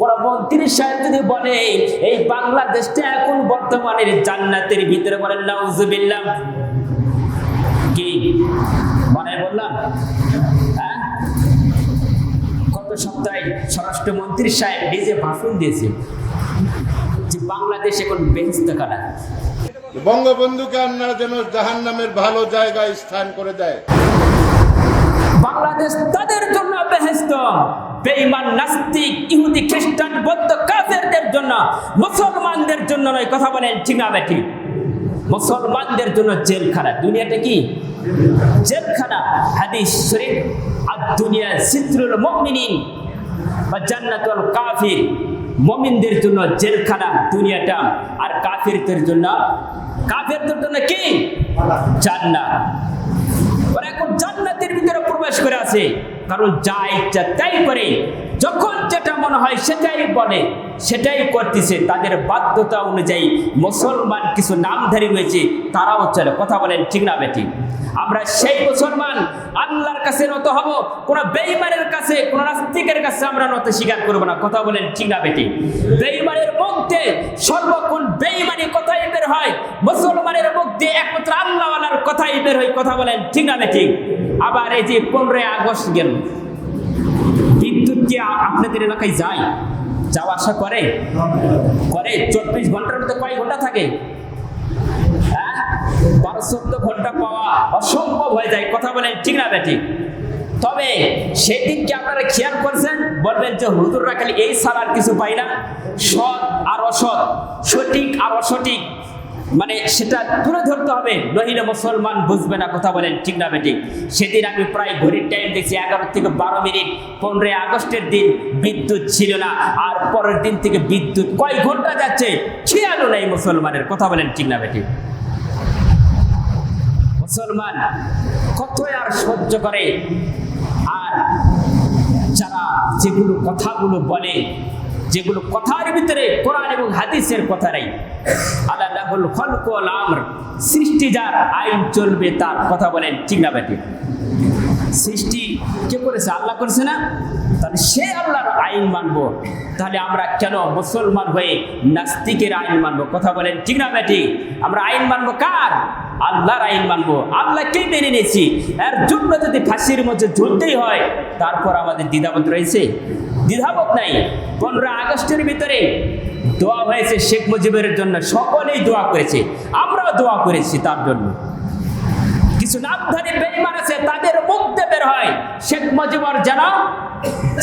মন্ত্রী সাহেব যদি বলে এই বাংলাদেশটা এখন বর্তমানের জান্নাতের ভিতরে বলেন নাউজুবিল্লাহ। কি? মনে বললাম? হ্যাঁ? গত সপ্তাহে স্বরাষ্ট্রমন্ত্রী সাহেব নিজে ভাষণ দিয়েছে যে বাংলাদেশ এখন বেহেস্ত কানা বঙ্গবন্ধুকে আপনারা যেন জাহান নামের ভালো জায়গায় স্থান করে দেয়। বাংলাদেশ তাদের জন্য বেহেস্ত বেঈমান, নাস্তিক, ইহুদি, খ্রিস্টান, বৌদ্ধ, কাফেরদের জন্য, মুসলমানদের জন্য নয়, কথা বলেন ঠিক না বেঠিক মুসলমানদের জন্য জেলখানা। দুনিয়াটা কি? জেলখানা। হাদিস শরীফ আর দুনিয়া সিত্রুল মুমিনিন বা জান্নাতুল কাফির। মমিনদের জন্য জেলখানা দুনিয়াটা। আর কাফিরদের জন্য কাফিরদের জন্য কি? জান্নাত। ওরা এখন জান্নাতের ভিতরে প্রবেশ করে আছে। কারণ যা ইচ্ছা তাই করে। যখন যেটা মনে হয় সেটাই বলে, সেটাই করতেছে, তাদের বাধ্যতা অনুযায়ী মুসলমান কিছু নামধারী রয়েছে, তারাও চলে। কথা বলেন, ঠিক না, বেটি? আমরা সেই মুসলমান, আল্লাহর কাছে নত হব, কোন বেইমানের কাছে, কোন নাস্তিকের কাছে আমরা নত স্বীকার করব না। কথা বলেন, ঠিক না, বেটি? বেইমানের মধ্যে সর্বক্ষণ বেইমানি কথাই বের হয়, মুসলমানের মধ্যে একমাত্র আল্লাহওয়ালার কথাই বের হয়। কথা বলেন, ঠিক না, বেটি? আবার এই যে পনেরোই আগস্ট গেল কি আপনাদের এলাকায় যায় যাওয়া আসা করে করে, চব্বিশ ঘণ্টার মধ্যে কয় ঘণ্টা থাকে? হ্যাঁ? বারো ঘণ্টা পাওয়া অসম্ভব হয়ে যায়, কথা বলেন ঠিক না বেটি তবে সেদিন কি আপনারা খেয়াল করছেন? বলবেন যে হুজুররা খালি এই আর কিছু পাই না, সৎ আর অসৎ, সঠিক আর অসঠিক। মানে সেটা তুলে ধরতে হবে। নহিলে মুসলমান বুঝবে না কথা বলেন, ঠিক না বেটি? সেদিন আমি প্রায় ঘড়ির টাইম দেখছি, এগারো থেকে বারো মিনিট, পনেরোই আগস্টের দিন বিদ্যুৎ ছিল না, আর পরের দিন থেকে বিদ্যুৎ কয় ঘণ্টা যাচ্ছে? খেয়ালও নেই মুসলমানের, কথা বলেন, ঠিক না বেটি? মুসলমান কত আর সহ্য করে? আর যারা যেগুলো কথাগুলো বলে যেগুলো কথার ভিতরে কোরআন এবং হাদিসের কথা নেই। আল্লাহুল সৃষ্টি যার আইন চলবে তার কথা বলেন না বেটি সৃষ্টি কে করেছে? আল্লাহ করেছে না? তাহলে সে আল্লাহর আইন মানবো। তাহলে আমরা কেন মুসলমান হয়ে নাস্তিকের আইন মানবো? কথা বলেন, ঠিক না বেটি আমরা আইন মানবো কার? আল্লাহর আইন মানবো। আল্লাহকে মেনে নিয়েছি? এর জন্য যদি ফাঁসির মধ্যে ঝুলতেই হয়, তারপর আমাদের দ্বিধাবোধ রয়েছে। দ্বিধাবোধ নাই। পনেরো আগস্টের ভিতরে দোয়া হয়েছে শেখ মুজিবের জন্য, সকলেই দোয়া করেছে। আমরাও দোয়া করেছি তার জন্য। কিছু নামধারী বেইমান আছে, তাদের মধ্যে বের হয়, শেখ মুজিবর যেন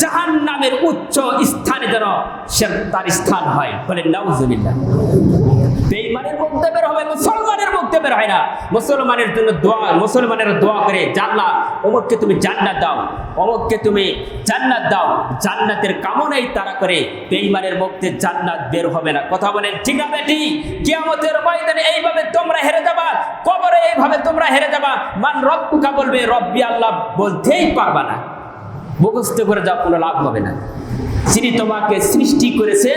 জাহান নামের উচ্চ স্থানে যেন সে তার স্থান হয়। বলে নাউজুবিল্লাহ। বেইমানের মুক্তে বের হবে, মুসলমানের মুক্তে বের হয় না। মুসলমানের জন্য দোয়া, মুসলমানের দোয়া করে জান্নাত। অমুককে তুমি জান্নাত দাও, অমুককে তুমি জান্নাত দাও। জান্নাতের কামনাই তারা করে, বেইমানের মুক্তে জান্নাত বের হবে না। কথা বলেন ঠিক আছে বেটি? কিয়ামতের ময়দানে এইভাবে তোমরা হেরে যাবা, কবরে এইভাবে তোমরা হেরে যাবা। মান রব্বুকা বলবে, রব্বি আল্লাহ বলতেই পারবা না। মুখস্থ করে যাও, কোনো লাভ হবে না। যিনি তোমাকে সৃষ্টি করেছে,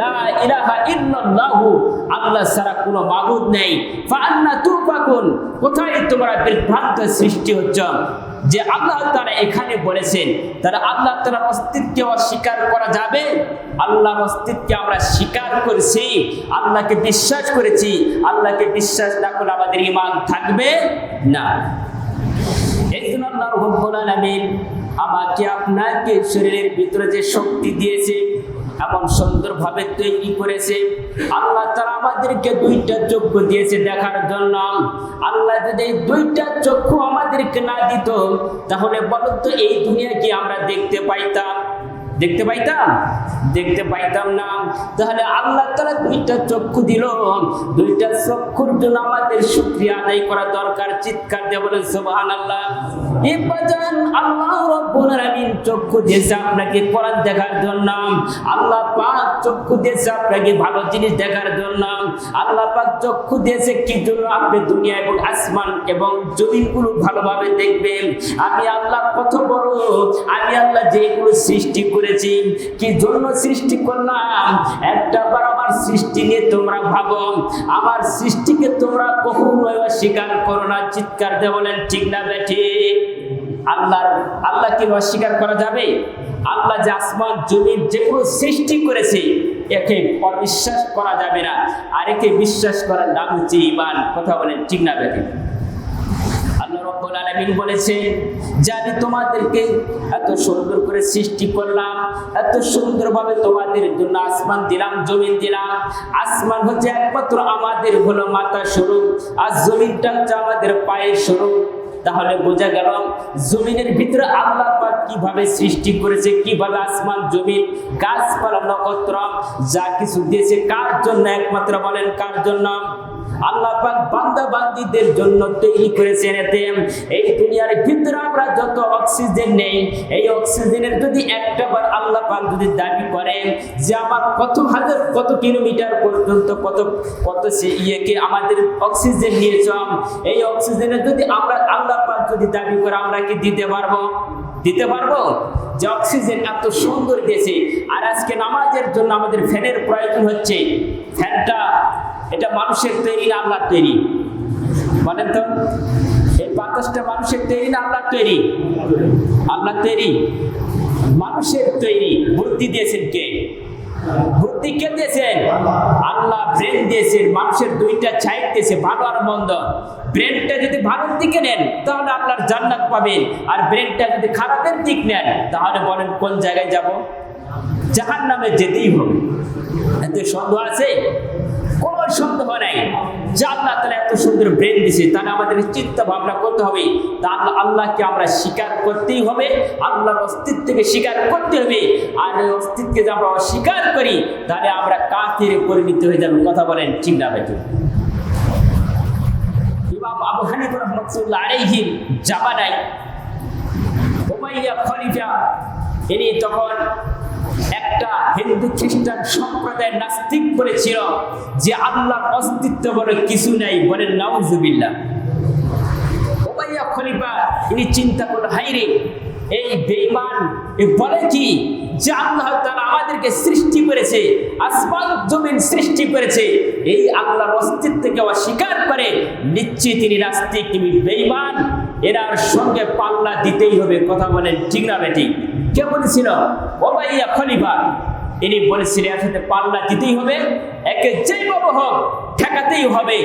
লা ইলাহা ইল্লাল্লাহু, আল্লাহ ছাড়া কোনো মাবুদ নেই। ফান্না তুফাকুন কোথায় তোমরা বিভ্রান্ত সৃষ্টি হচ্ছে? যে আল্লাহ তারা এখানে বলেছেন তারা আল্লাহ তালার অস্তিত্বকে অস্বীকার করা যাবে? আল্লাহর অস্তিত্বকে আমরা স্বীকার করেছি, আল্লাহকে বিশ্বাস করেছি, আল্লাহকে বিশ্বাস না করলে আমাদের ইমান থাকবে না। এই জন্য আল্লাহ রব্বুল আলামিন আমাকে আপনাকে শরীরের ভিতরে যে শক্তি দিয়েছে এমন সুন্দরভাবে তৈরি করেছে, আল্লাহ তারা আমাদেরকে দুইটা চক্ষু দিয়েছে দেখার জন্য। আল্লাহ যদি এই দুইটা চক্ষু আমাদেরকে না দিত, তাহলে বলো তো এই দুনিয়া কি আমরা দেখতে পাইতাম? দেখতে পাইতাম? দেখতে পাইতাম না। তাহলে আল্লাহ তালা দুইটা চক্ষু দিল। দুইটা চক্ষুর জন্য আমাদের শুক্রিয়া আদায় করা দরকার। চিৎকার দিয়ে বলেন সোহান আল্লাহ আল্লাহ চক্ষু আপনাকে দেখার জন্য। আল্লাহ চক্ষু আপনাকে, ভালো জিনিস দেখার জন্য। আল্লাহ চক্ষু কি জন্য আপনি দুনিয়া এবং এবং ভালোভাবে দেখবেন। আমি আল্লাহ কত বড়, আমি আল্লাহ যেগুলো সৃষ্টি করেছি, কি জন্য সৃষ্টি করলাম? একটা বার সৃষ্টি নিয়ে তোমরা ভাবো আমার সৃষ্টিকে তোমরা কখনোই অস্বীকার করো না। চিৎকার দিয়ে বলেন, ঠিক না বেঠি আল্লাহর আল্লাহকে অস্বীকার করা যাবে? আল্লাহ যে আসমান, জমিন যেগুলো সৃষ্টি করেছে, একে অবিশ্বাস করা যাবে না। আর একে বিশ্বাস করার নাম হচ্ছে ইমান। কথা বলেন, ঠিক না আল্লাহ রব্বুল আলামিন বলেছেন, যে আমি তোমাদেরকে এত সুন্দর করে সৃষ্টি করলাম, এত সুন্দরভাবে তোমাদের জন্য আসমান দিলাম, জমিন দিলাম। আসমান হচ্ছে একমাত্র আমাদের হলো মাথা স্বরূপ, আর জমিনটা হচ্ছে আমাদের পায়ের স্বরূপ। তাহলে বোঝা গেল, জমিনের ভিতরে আল্লাহ পাক কীভাবে সৃষ্টি করেছে, কীভাবে আসমান, জমিন, গাছপালা, নক্ষত্র, যা কিছু দিয়েছে, কার জন্য একমাত্র বলেন, কার জন্য? আল্লাহ পাক বান্দা বান্দিদের জন্য তৈরি করেছেন এতে। এই দুনিয়ার ভিতরে আমরা যত অক্সিজেন নেই, এই অক্সিজেনের যদি একটা বার আল্লাহ পাক যদি দাবি করে যে আমার কত হাজার, কত কিলোমিটার পর্যন্ত কত কত সে ইয়েকে আমাদের অক্সিজেন নিয়েছ এই অক্সিজেনের যদি আমরা আল্লাহ পাক যদি দাবি করে আমরা কি দিতে পারব? দিতে পারব? যে অক্সিজেন এত সুন্দর দিয়েছে। আর আজকে নামাজের জন্য আমাদের ফ্যানের প্রয়োজন হচ্ছে ফ্যানটা এটা মানুষের তৈরি না আল্লাহর তৈরি। বলেন তো? এই বাতাসটা মানুষের তৈরি না আল্লাহর তৈরি? আল্লাহর তৈরি। মানুষের তৈরি। বুদ্ধি দিয়েছেন কে? বুদ্ধি কে দিয়েছেন? আল্লাহ ব্রেন দিয়েছেন। মানুষের দুইটা ছাইড দিয়েছে, ভালো আর মন্দ। ব্রেনটা যদি ভালোর দিকে নেন, তাহলে আল্লাহর জান্নাত পাবেন। আর ব্রেনটা যদি খারাপের দিক নেন, তাহলে বলেন, কোন জায়গায় যাব? জাহান নামে যেতেই হবে। এতে সন্দেহ আছে? কোন সন্দেহ নাই। যে আল্লাহ তালা এত সুন্দর ব্রেন দিছে, তাহলে আমাদের চিন্তা ভাবনা করতে হবে। তা আল্লাহ আল্লাহকে আমরা স্বীকার করতেই হবে, আল্লাহর অস্তিত্বকে স্বীকার করতে হবে। আর এই অস্তিত্বকে যদি আমরা অস্বীকার করি, তাহলে আমরা কাফিরে পরিণত হয়ে যাবে। কথা বলেন, ঠিক না বেতু ইমাম আবু হানিফ রহমতুল্লাহ আলাইহির জামানায় উমাইয়া খলিফা, ইনি তখন একটা হিন্দু খ্রিস্টান সম্প্রদায়ের নাস্তিক বলেছিল যে আল্লাহর অস্তিত্ব বলে কিছু নাই বলেন চিন্তা এই বলে কি আল্লাহ তাআলা আমাদেরকে সৃষ্টি করেছে সৃষ্টি করেছে, এই আল্লাহর অস্তিত্বকে অস্বীকার করে তিনি নাস্তিক, তিনি বেঈমান এরার সঙ্গে পাল্লা দিতেই হবে, কথা বলেন ঠিক না বেটি? কে বলেছিল? ওবাইয়া খলিফা। ইনি বলেছিলেন, এর সাথে পাল্লা দিতেই হবে, একে যেভাবে হোক, ঠেকাতেই হবে।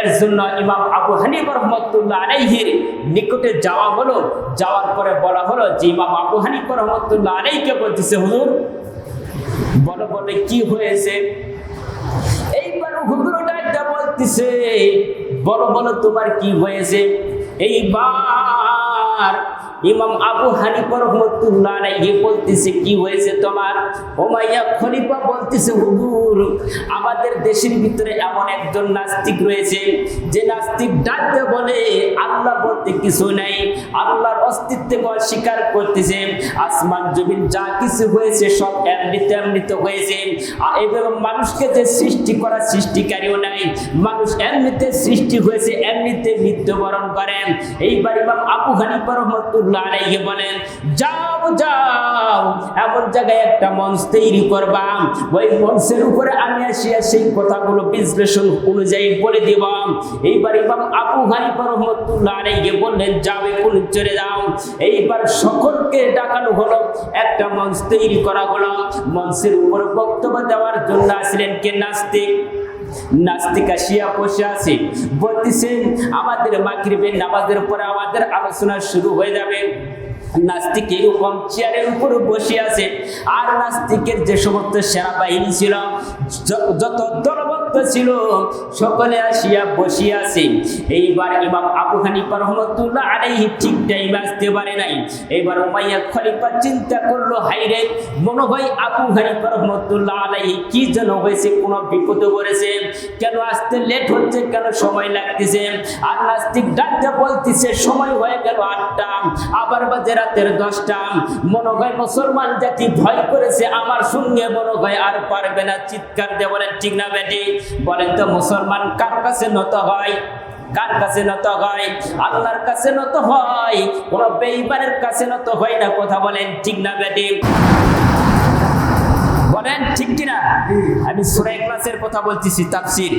এর জন্য ইমাম আবু হানিফ রহমতুল্লাহ আলাইহির নিকটে যাওয়া হলো। যাওয়ার পরে বলা হলো যে, ইমাম আবু হানিফ রহমতুল্লাহ আলাইকে বলতেছে, হুজুর, বলো, বলে, কি হয়েছে? এইবার হুজুরটা একটা বলতেছে, বলো বলো, তোমার কি হয়েছে? এইবার ইমাম আবু হানিফা রহমতুল্লাহ আলাইহি বলতেছে, কি হয়েছে তোমার? ওমাইয়া খলিফা বলতেছে, হুজুর, আমাদের দেশের ভিতরে এমন একজন নাস্তিক রয়েছে, যে নাস্তিক ডাকতে বলে, আল্লাহ বলতে কিছু নাই, আল্লাহর অস্তিত্বকে অস্বীকার করতেছে, আসমান, জমিন, যা কিছু হয়েছে সব এমনিতে এমনিতে হয়েছে এবং মানুষকে যে সৃষ্টি করা সৃষ্টিকারীও নাই, মানুষ এমনিতে সৃষ্টি হয়েছে, এমনিতে মৃত্যুবরণ করেন এইবার ইমাম আবু হানিফা রহমতুল্লাহ আলাইহি বলেন, যাও যাও, এমন জায়গায় একটা মঞ্চ তৈরি করবা। ওই মঞ্চের উপরে আমি আসিয়া সেই কথাগুলো বিশ্লেষণ অনুযায়ী বলে দিব। এইবার ইমাম আবু হানিফা রহমতুল্লাহ আলাইহি বললেন, যাও এখন চলে যাও। এইবার সকলকে ডাকানো হলো, একটা মঞ্চ তৈরি করা হলো। মঞ্চের উপর বক্তব্য দেওয়ার জন্য আসলেন কে? নাস্তিক। নাস্তিক শিয়া বসে আছে। বলতেছেন আমাদের মাগরিবের নামাজের পরে আমাদের আলোচনা শুরু হয়ে যাবে। নাস্তিক এরকম চেয়ারের উপর বসে আছে। আর নাস্তিকের যে সমস্ত সেনাবাহিনী ছিল, য- যত দলবদ্ধ ছিল, সকলে আসিয়া বসিয়া আছে। এইবার ইমাম আবু হানিফা রহমতুল্লাহ আলাইহি ঠিক টাইমে আসতে পারে নাই। এবার উমাইয়া খলিফা চিন্তা করল হাইরে মনে হয় আবু হানিফা রহমতুল্লাহ আলাইহি কি যেন হয়েছে, কোনো বিপদে পড়েছে? কেন আসতে লেট হচ্ছে, কেন সময় লাগতেছে? আর নাস্তিক ডাকতে বলতেছে, সময় হয়ে গেল আটটা। আবার বাজে রাতের দশটা। মনে হয় মুসলমান জাতি ভয় করেছে, আমার সঙ্গে মনে হয় আর পারবে না। চিৎকার দিয়ে বলেন, ঠিক না বেটি? বলেন তো, মুসলমান কার কাছে নত হয়? কার কাছে নত হয়? আল্লাহর কাছে নত হয়? কোনো বেইমানের কাছে নত হয় না? কথা বলেন, ঠিক না বেটি? বলেন, ঠিক কিনা? আমি সুরাই ক্লাসের কথা বলতেছি, তাফসির।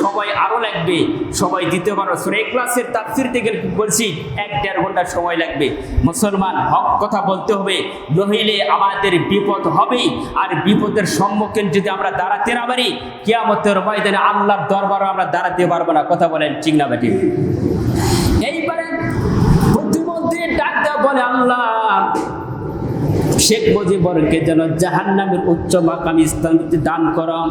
সবাই আরও লাগবে সবাই দিতে পারো। সুরাই ক্লাসের তাফসির থেকে বলছি, এক দেড় ঘণ্টা সময় লাগবে। মুসলমান, হক কথা বলতে হবে, নহিলে আমাদের বিপদ হবে আর বিপদের সম্মুখীন যদি আমরা দাঁড়াতে না পারি, কিয়ামতের ময়দানে আল্লাহর দরবারও আমরা দাঁড়াতে পারব না। কথা বলেন, ঠিক না এইবারে প্রতিমন্ত্রী ডাক দেওয়া বলে আল্লাহ শেখ মুজিবরকে যেন জাহান নামের উচ্চ মাকামি স্থান দান করম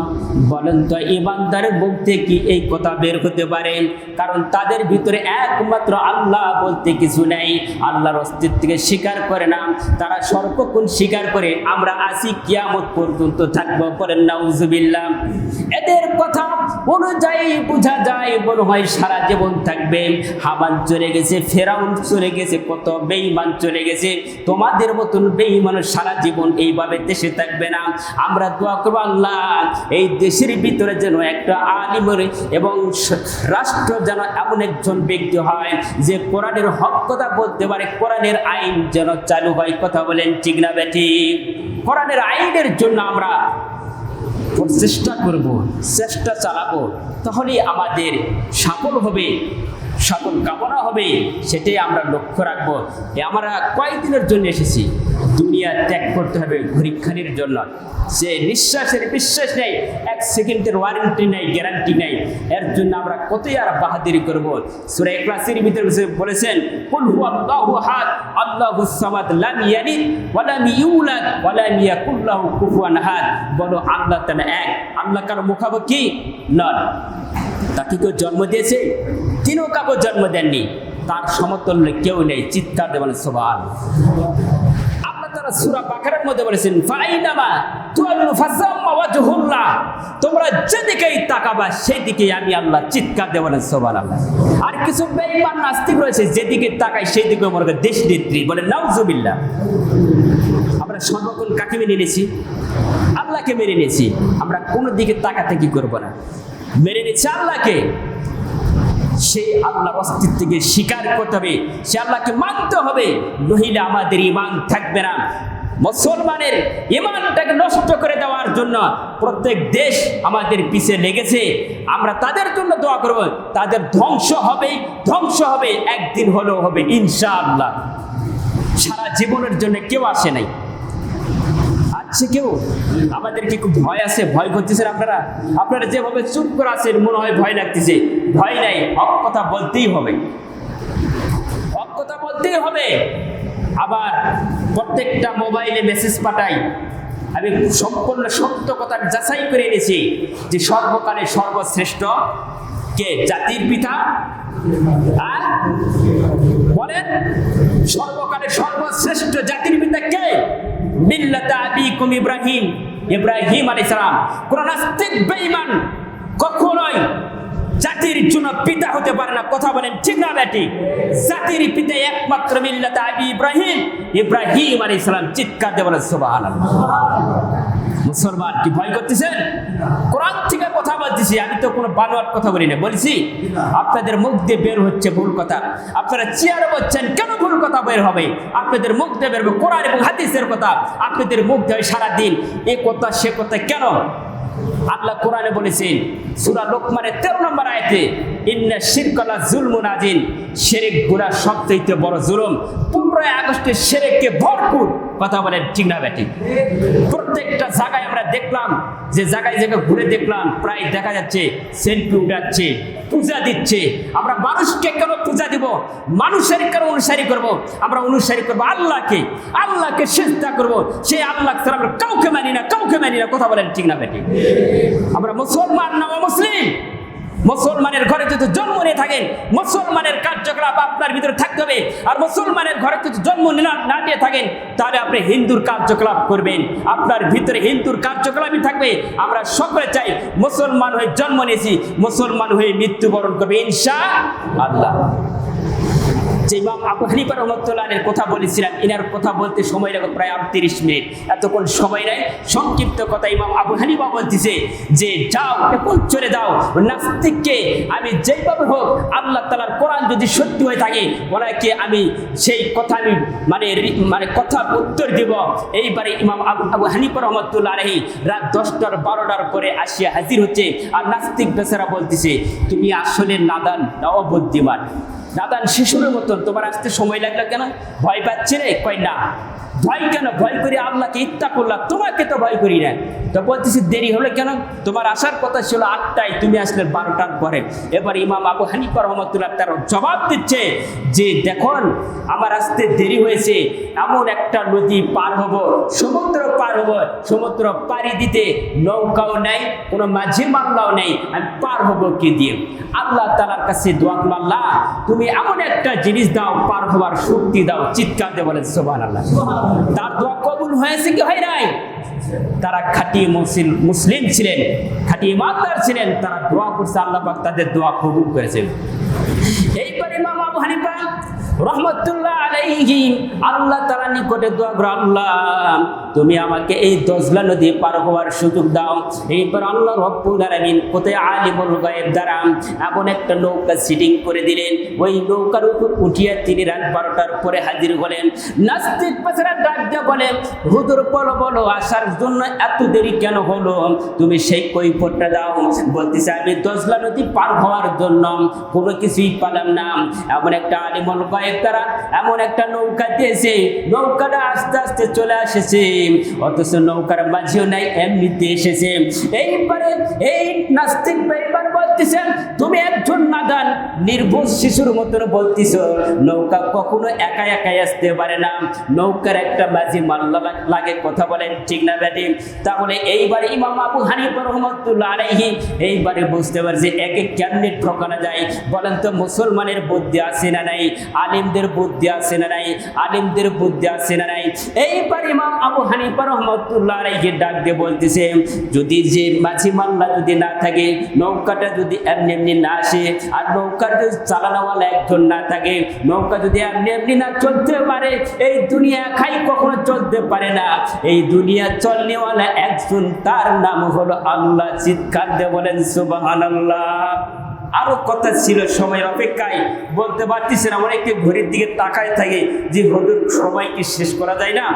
বলেন তো, ইমানদারের মুখ কি এই কথা বের হতে পারে, কারণ তাদের ভিতরে একমাত্র আল্লাহ বলতে কিছু নেই। আল্লাহর অস্তিত্বকে স্বীকার করে না, তারা সর্বক্ষণ স্বীকার করে, আমরা আসি কিয়ামত পর্যন্ত থাকব করেন নাউজুবিল্লাহ। এদের কথা অনুযায়ী বোঝা যায়, মনে হয় সারা জীবন থাকবে। হাবান চলে গেছে, ফেরাউন চলে গেছে, কত বেঈমান চলে গেছে। তোমাদের মতন বেঈমান সারা জীবন এইভাবে দেশে থাকবে না। আমরা দোয়া করব আল্লাহ, এই দেশের ভিতরে যেন একটা আলিমের এবং রাষ্ট্র যেন এমন একজন ব্যক্তি হয় যে কোরআনের হক কথা বলতে পারে, কোরআনের আইন যেন চালু হয়। কথা বলেন ঠিক না বেটি কোরআনের আইনের জন্য আমরা চেষ্টা করব, চেষ্টা চালাবো। তাহলেই আমাদের সফল হবে, সফল কামনা হবে, সেটাই আমরা লক্ষ্য রাখব। আমরা কয়েকদিনের জন্য এসেছি? দুনিয়া ত্যাগ করতে হবে ঘড়িখানির জন্য। সে নিঃশ্বাসের বিশ্বাস নেই, এক সেকেন্ডের ওয়ারেন্টি নেই গ্যারান্টি নেই। এর জন্য আমরা কতই আর বাহাদুরি করব? সুরে ক্লাসের ভিতরে বলেছেন, কুল হু আল্লাহু আহাদ, আল্লাহু সামাদ লাম ইয়ালিদ, ওয়া লাম ইউলাদ, ওয়া লাম ইয়াকুল লাহু কুফুয়ান আহাদ। বলো, আল্লাহ তাআলা এক, আল্লাহ কারও মুখাপেক্ষি নন। তাকে কেউ জন্ম দিয়েছে? তিনিও কাউকে জন্ম দেননি। তার সমতুল্য কেউ নেই, চিৎকার দেবেন সোবান মধ্যে বলেছেন তোমরা যেদিকেই তাকাবা আমি আল্লাহ চিৎকার সুবহানাল্লাহ। আর কিছু নাস্তিক রয়েছে, যেদিকে দেশ নেত্রী বলে আমরা সর্বক্ষণ কাকে নিয়েছি? আল্লাহকে মেনে নিয়েছি। আমরা কোনো দিকে তাকাতে কি করব না? মেনে নিচ্ছি আল্লাহকে। সেই আল্লাহর অস্তিত্বকে স্বীকার করতে হবে, সে আল্লাহকে মানতে হবে। নহিলে আমাদের ইমান থাকবে না। মুসলমানের ইমানটাকে নষ্ট করে দেওয়ার জন্য প্রত্যেক দেশ আমাদের পিছে লেগেছে। আমরা তাদের জন্য দোয়া করব, তাদের ধ্বংস হবে ধ্বংস হবে, একদিন হলেও হবে, ইনশাআল্লাহ। সারা জীবনের জন্য কেউ আসে নাই। আছে কেউ? আমাদের কি খুব ভয় আছে, ভয় করতেছেন আপনারা? আপনারা যেভাবে চুপ করে আছেন, মনে হয় ভয় লাগতেছে। ভয় নাই, হক কথা বলতেই হবে। হক কথা বলতেই হবে। আবার প্রত্যেকটা মোবাইলে মেসেজ পাঠাই। আমি সম্পূর্ণ সত্য কথা যাচাই করে এনেছি যে সর্বকালে সর্বশ্রেষ্ঠ কে? জাতির পিতা? আর বলেন, সর্বকালে সর্বশ্রেষ্ঠ জাতির পিতা কে? মিল্লাত আবিকুম ইব্রাহিম ইব্রাহিম আলাইহিস সালাম কোন নাস্তিক বেঈমান কখনোই জাতির জন্য পিতা হতে পারে না। কথা বলেন, ঠিক না বেটি? জাতির পিতা একমাত্র মিল্লাত আবি ইব্রাহিম। ইব্রাহিম আলাইহিস সালাম চিৎকার দিয়ে বলেন, সুবহানাল্লাহ। মুসলমান কি ভয় করতেছেন? কোরআন থেকে বলতেছি আমি তো কোনো বানোয়ার কথা বলি না। বলছি আপনাদের মুখ দিয়ে বের হচ্ছে ভুল কথা। আপনারা চেয়ারে বলছেন কেন ভুল কথা বের হবে? আপনাদের মুখ দিয়ে বের হবে কোরআন এবং হাদিসের কথা। আপনাদের মুখ দিয়ে সারাদিন। এ কথা সে কথা কেন? আল্লাহ কোরআনে বলেছেন সূরা লোকমানের 13 নম্বর আয়াতে ইন্না শিরকালা জুলমুন আজিন শিরক গুনাহ সবচেয়ে বড় জুলুম। 15 আগস্টে শিরককে ভরপুর কথা বলেন, ঠিক না বেটি প্রত্যেকটা জায়গায় আমরা দেখলাম, যে জায়গায় জায়গায় ঘুরে দেখলাম, প্রায় দেখা যাচ্ছে সেলফি উঠাচ্ছে পূজা দিচ্ছে। আমরা মানুষকে কেন পূজা দিব? মানুষের কেন অনুসারী করব? আমরা অনুসারী করব আল্লাহকে। আল্লাহকে চেষ্টা করব। সেই আল্লাহ ছাড়া আমরা কাউকে মানি না, কাউকে মানি না। কথা বলেন, ঠিক না বেটি আমরা মুসলমান না মুসলিম মুসলমানের ঘরে যদি জন্ম নিয়ে থাকেন, মুসলমানের কার্যকলাপ আপনার ভিতরে থাকতে হবে। আর মুসলমানের ঘরে যদি জন্ম না- নিয়ে থাকেন, তাহলে আপনি হিন্দুর কার্যকলাপ করবেন। আপনার ভিতরে হিন্দুর কার্যকলাপই থাকবে। আমরা সকলে চাই মুসলমান হয়ে জন্ম নিয়েছি, মুসলমান হয়ে মৃত্যুবরণ করবে, ইনশা আল্লাহ। যে ইমাম আবু হানিফা রহমতুল্লাহের কথা বলেছিলাম ইনার কথা বলতে সময় লাগে প্রায় আটত্রিশ মিনিট। এতক্ষণ সময় নাই। সংক্ষিপ্ত কথা ইমাম আবু হানিফা বলতেছে যে, যাও, এখন চলে যাও, নাস্তিককে আমি যেভাবে হোক আল্লাহ তালার কোরআন যদি সত্যি হয়ে থাকে, ওনাকে আমি সেই কথা আমি মানে মানে কথা উত্তর দিব। এইবারে ইমাম আবু আবু হানিফা রহমতুল্লাহ রাত দশটার, বারোটার পরে আসিয়া হাজির হচ্ছে। আর নাস্তিক বেচারা বলতেছে, তুমি আসলে নাদান না অবুদ্ধিমান নাদান শিশুর মতন তোমার আসতে সময় লাগল কেন? ভয় পাচ্ছে রে? কয় না। ভয় কেন? ভয় করি আল্লাহকে ইত্যা করলাম তোমাকে তো ভয় করি না। তো বলতেছি, দেরি হলো কেন? তোমার আসার কথা ছিল আটটায়। তুমি আসলে বারোটার পরে। এবার ইমাম আবু হানিফা রহমতুল্লাহ তার জবাব দিচ্ছে যে, দেখুন, আমার আসতে দেরি হয়েছে। এমন একটা নদী পার হব, সমুদ্র পার হব, সমুদ্র পাড়ি দিতে নৌকাও নাই, কোনো মাঝি মাল্লাও নেই। আমি পার হব কি দিয়ে? আল্লাহ তালার কাছে দোয়া আল্লাহ, তুমি এমন একটা জিনিস দাও, পার হবার শক্তি দাও, চিৎকার দিয়ে বলেন সোবান আল্লাহ তার দোয়া কবুল হয়েছে কি হয় নাই? তারা খাটি মুসলিম ছিলেন, খাটি ইমানদার ছিলেন, তারা দোয়া করছে, আল্লাহ তাদের দোয়া কবুল করেছেন। এইবার ইমাম আবু হানিফা আল্লাহ তুমি আমাকে এই নদী পার হওয়ার সুযোগ দাও। আল্লাহ কোথায় গায়েব এমন একটা নৌকা সিটিং করে দিলেন। ওই নৌকার উপর উঠিয়ে রাত বারোটার হাজির নাস্তিক ডাক বলো বলো, আসার জন্য এত দেরি কেন হলো? তুমি সেই কৈফতটা দাও। বলতেছে, আমি দজলা নদী পার হওয়ার জন্য কোনো কিছুই পালাম না। এমন একটা আলিমল তারা এমন একটা নৌকা দিয়েছে, নৌকাটা আস্তে আস্তে চলে আসেছে। অথচ নৌকার মাঝেও নাই, এমনিতে এসেছে। এইবারে এই নাস্তিক পরিবার বলতেছেন তুমি একজন নাদান নির্বোধ শিশুর মতন বলতিস নৌকা কখনো একা একাই আসতে পারে না। নৌকার একটা মাঝি মাল্লা লাগে, কথা বলেন, ঠিক না ব্যাটি তাহলে এইবারে ইমাম আবু হানিফা রহমতুল্লাহ আলাইহি এইবারে বুঝতে পারছে একে কেমনে ঠকানো যায়। বলেন তো, মুসলমানের বুদ্ধি আছে না নাই? আলিমদের বুদ্ধি আছে না নাই? আলিমদের বুদ্ধি আছে না নাই? এইবার ইমাম আবু হানিফা রহমতুল্লাহ আলাইহি ডাক দিয়ে বলতেছে, যদি যে মাঝি মাল্লা যদি না থাকে, নৌকাটা যদি এমনি এমনি না আসে, আর নৌকার যদি চালানোওয়ালা একজন না থাকে, নৌকা যদি এমনি এমনি না চলতে পারে, এই দুনিয়া খাই কখনো চলতে পারে না। এই দুনিয়া চলনেওয়ালা একজন, তার নাম হলো আল্লাহ। চিৎকার দিয়ে বলেন, সুবহানাল্লাহ। আরও কথা ছিল সময় অপেক্ষায়। বলতে পারতেছি না অনেকে ঘড়ির দিকে তাকায় থাকে, যে হলুদ সময় কি শেষ করা যায় না?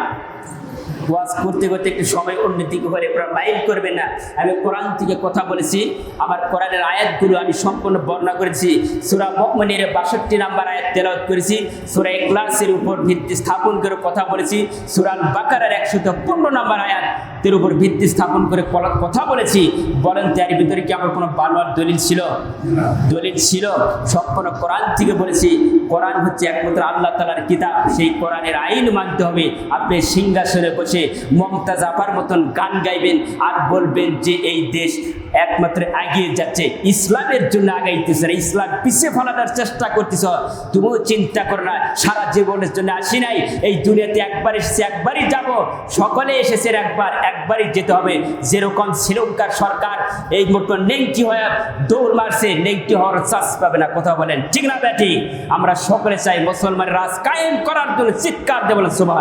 ওয়াজ করতে করতে একটু সময় অন্যদিকে আপনারা মাইল করবেন না। আমি কোরআন থেকে কথা বলেছি আমার কোরআনের আয়াতগুলো আমি সম্পূর্ণ বর্ণনা করেছি। সুরা মকমনির বাষট্টি নাম্বার আয়াত তেলাওয়াত করেছি সুরা ক্লাসের উপর ভিত্তি স্থাপন করে কথা বলেছি সুরাল বাকারার একশত পনেরো নাম্বার আয়াতের উপর ভিত্তি স্থাপন করে কথা বলেছি। বলেন তো এর ভিতরে কি আমার কোনো বানোয়ার দলিল ছিল? দলিল ছিল সম্পূর্ণ কোরআন থেকে বলেছি। কোরআন হচ্ছে একমাত্র আল্লাহ তালার কিতাব সেই কোরআনের আইন মানতে হবে। আপনি সিংহাসনে বসে মমতা জাফার মতন গান গাইবেন আর বলবেন যে এই দেশ একমাত্র এগিয়ে যাচ্ছে, ইসলামের জন্য আগাইতেছে না, ইসলাম পিছিয়ে ফেলানোর চেষ্টা করতেছ। তুমিও চিন্তা করো না, সারা জীবনের জন্য আসি নাই, এই দুনিয়াতে একবার এসেছে, একবারই যাব। সকলে এসেছে একবার, একবারই যেতে হবে। যেরকম শ্রীলঙ্কার সরকার এই মতো নেংটি হয়ে দৌড় মারছে নেংটি হওয়ার চাষ পাবে না, কথা বলেন, ঠিক না, ব্যাটি? আমরা সকলে চাই মুসলমানের রাজ কায়েম করার জন্য চিৎকার দেবেন সুবাহ